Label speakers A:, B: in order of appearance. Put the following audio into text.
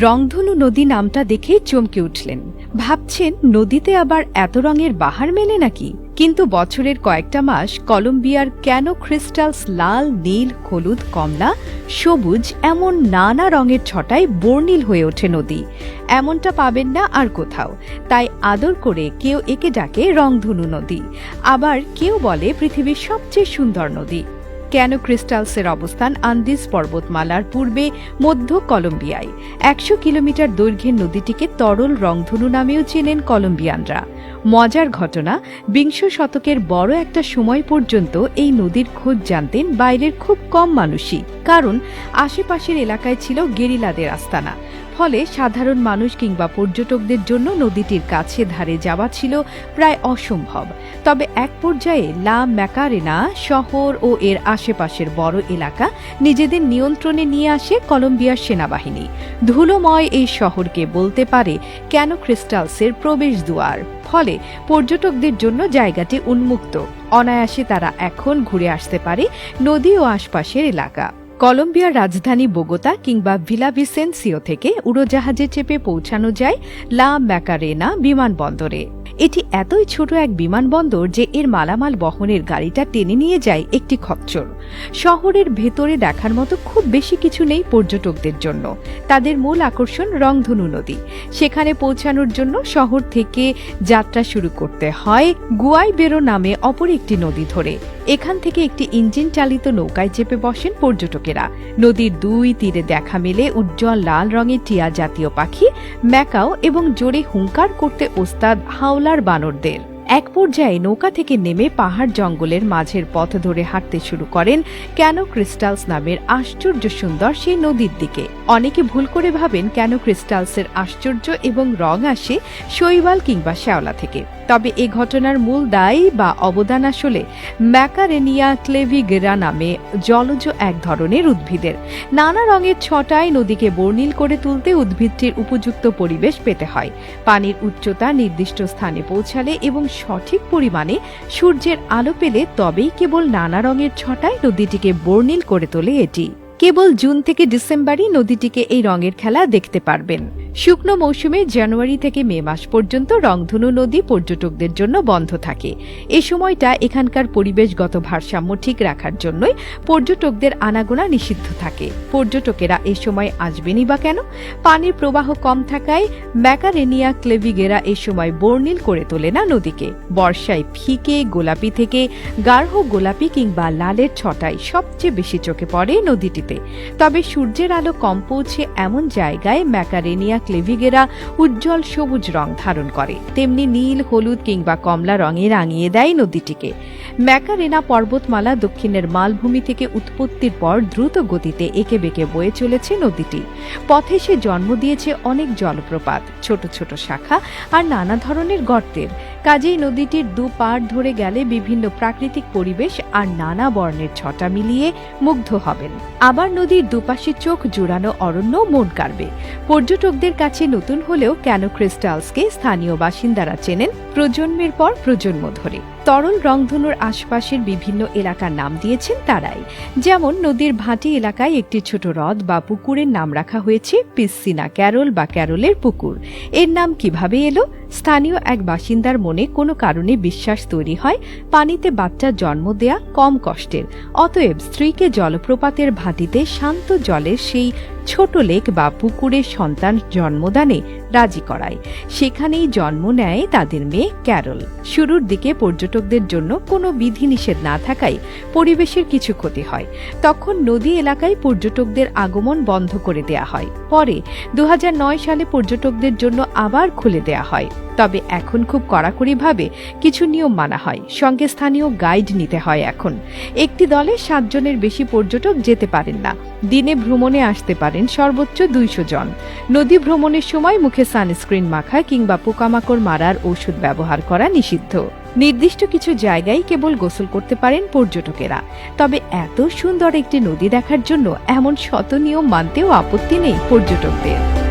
A: রংধনু নদী নামটা দেখে চমকে উঠলেন। ভাবছেন, নদীতে আবার এত রঙের বাহার মেলে নাকি? কিন্তু বছরের কয়েকটা মাস কলম্বিয়ার ক্যানো ক্রিস্টালস লাল, নীল, হলুদ, কমলা, সবুজ, এমন নানা রঙের ছটায় বর্ণিল হয়ে ওঠে নদী। এমনটা পাবেন না আর কোথাও। তাই আদর করে কেউ একে ডাকে রংধনু নদী। আবার কেউ বলে পৃথিবীর সবচেয়ে সুন্দর নদী। কেন ক্রিস্টালসের অবস্থান আন্দিজ পর্বতমালার পূর্বে মধ্য কলম্বিয়ায়? একশো কিলোমিটার দৈর্ঘ্যের নদীটিকে তরল রংধনু নামেও চেনেন কলম্বিয়ানরা। মজার ঘটনা, বিংশ শতকের বড় একটা সময় পর্যন্ত এই নদীর খোঁজ জানতেন বাইরের খুব কম মানুষই। কারণ, আশেপাশের এলাকায় ছিল গেরিলাদের আস্তানা। ফলে সাধারণ মানুষ কিংবা পর্যটকদের জন্য নদীটির কাছে ধারে যাওয়া ছিল প্রায় অসম্ভব। তবে এক পর্যায়ে লা ম্যাকারেনা শহর ও এর আশেপাশের বড় এলাকা নিজেদের নিয়ন্ত্রণে নিয়ে আসে কলম্বিয়ার সেনাবাহিনী। ধুলোময় এই শহরকে বলতে পারে কেন ক্রিস্টালসের প্রবেশ দুয়ার ফলে পর্যটকদের জন্য জায়গাটি উন্মুক্ত। অনায়াসে তারা এখন ঘুরে আসতে পারে নদী ও আশপাশের এলাকা। কলম্বিয়ার রাজধানী বোগোতা কিংবা ভিলাভিসেন্সিও থেকে উড়োজাহাজে চেপে পৌঁছানো যায় লা ম্যাকারেনা বিমানবন্দরে। এটি এতই ছোট এক বিমানবন্দর যে এর মালামাল বহনের গাড়িটা টেনে নিয়ে যায় একটি খচ্চর। শহরের ভেতরে দেখার মতো খুব বেশি কিছু নেই পর্যটকদের জন্য। তাদের মূল আকর্ষণ রংধনু নদী। সেখানে পৌঁছানোর জন্য শহর থেকে যাত্রা শুরু করতে হয় গুয়াইবেরো নামে অপর একটি নদী ধরে। এখান থেকে একটি ইঞ্জিন চালিত নৌকায় চেপে বসেন পর্যটকেরা। নদীর দুই তীরে দেখা মেলে উজ্জ্বল লাল রঙের টিয়া জাতীয় পাখি, ম্যাকাও এবং জোরে হুঙ্কার করতে ওস্তাদ হাওলার বানরদের। এক পর্যায়ে নৌকা থেকে নেমে পাহাড় জঙ্গলের মাঝের পথ ধরে হাঁটতে শুরু করেন কেন ক্রিস্টালস নামের আশ্চর্য সুন্দর সেই নদীর দিকে। অনেকে ভুল করে ভাবেন কেন ক্রিস্টালসের আশ্চর্য এবং রং আসে শৈবাল কিংবা শ্যাওলা থেকে। তবে এ ঘটনার মূল দায়ী বা অবদান আসলে ম্যাকারেনিয়া ক্লেভিগেরা নামে জলজ এক ধরনের উদ্ভিদের। নানা রঙের ছটায় নদীকে বর্ণিল করে তুলতে উদ্ভিদটির উপযুক্ত পরিবেশ পেতে হয়। পানির উচ্চতা নির্দিষ্ট স্থানে পৌঁছালে এবং সঠিক পরিমাণে সূর্যের আলো পেলে তবেই কেবল নানা রঙের ছটায় নদীটিকে বর্ণিল করে তোলে এটি। কেবল জুন থেকে ডিসেম্বরই নদীটিকে এই রঙের খেলা দেখতে পারবেন। শুকনো মৌসুমে জানুয়ারি থেকে মে মাস পর্যন্ত রংধনু নদী পর্যটকদের জন্য বন্ধ থাকে। এ সময়টা এখানকার পরিবেশগত ভারসাম্য ঠিক রাখার জন্যই পর্যটকদের আনাগোনা নিষিদ্ধ থাকে। পর্যটকেরা এ সময় আসবেনই বা কেন? পানির প্রবাহ কম থাকায় ম্যাকারেনিয়া ক্লেভিগেরা এ সময় বর্ণিল করে তোলে না নদীকে। বর্ষায় ফিকে গোলাপি থেকে গাঢ় গোলাপি কিংবা লালের ছটায় সবচেয়ে বেশি চোখে পড়ে নদীটিতে। তবে সূর্যের আলো কম পৌঁছে এমন জায়গায় ম্যাকারেনিয়া ক্লেভিগেরা উজ্জ্বল সবুজ রং ধারণ করে। তেমনি নীল, হলুদ কিংবা কমলা রঙে রাঙিয়ে দেয় নদীটিকে। ম্যাকারেনা পর্বতমালা দক্ষিণের মালভূমি থেকে উৎপত্তির পর দ্রুত গতিতে এঁকে বেঁকে বয়ে চলেছে নদীটি। পথে সে জন্ম দিয়েছে অনেক জলপ্রপাত, ছোট ছোট শাখা আর নানা ধরনের গর্তের। কাজেই নদীটির দু পার ধরে গেলে বিভিন্ন প্রাকৃতিক পরিবেশ আর নানা বর্ণের ছটা মিলিয়ে মুগ্ধ হবেন। আবার নদীর দুপাশে চোখ জোড়ানো অরণ্য মন কাড়বে। পর্যটকদের কাছে নতুন হলেও কেন ক্রিস্টালসকে স্থানীয় বাসিন্দারা চেনেন প্রজন্মের পর প্রজন্ম ধরে। তরল রংধনুর আশপাশের বিভিন্ন এলাকার নাম দিয়েছেন তারাই। যেমন নদীর ভাটি এলাকায় একটি ছোট হ্রদ বা পুকুরের নাম রাখা হয়েছে পিসিনা ক্যারল বা ক্যারলের পুকুর। এর নাম কীভাবে এলো? স্থানীয় এক বাসিন্দার মনে কোনো কারণে বিশ্বাস তৈরি হয়, পানিতে বাচ্চা জন্ম দেয়া কম কষ্টের। অতএব স্ত্রীকে জলপ্রপাতের ভাটিতে শান্ত জলের সেই ছোট লেক বা পুকুরের সন্তান জন্মদানে রাজি করায়। সেখানেই জন্ম নেয় তাদের মেয়ে ক্যারল। শুরুর দিকে পর্যটকদের জন্য কোনো বিধিনিষেধ না থাকায় পরিবেশের কিছু ক্ষতি হয়। তখন নদী এলাকায় পর্যটকদের আগমন বন্ধ করে দেয়া হয়। পরে দু হাজার নয় সালে পর্যটকদের জন্য আবার খুলে দেয়া হয়। তবে এখন খুব কড়াকড়িভাবে কিছু নিয়ম মানা হয়। সঙ্গে স্থানীয় গাইড নিতে হয় এখন। একটি দলে সাতজনের বেশি পর্যটক যেতে পারেন না। দিনে ভ্রমণে আসতে পারেন সর্বোচ্চ দুইশো জন। নদী ভ্রমণের সময় মুখে সানস্ক্রিন মাখা কিংবা পোকামাকড় মারার ওষুধ ব্যবহার করা নিষিদ্ধ। নির্দিষ্ট কিছু জায়গায় কেবল গোসল করতে পারেন পর্যটকেরা। তবে এত সুন্দর একটি নদী দেখার জন্য এমন শত নিয়ম মানতেও আপত্তি নেই পর্যটকদের।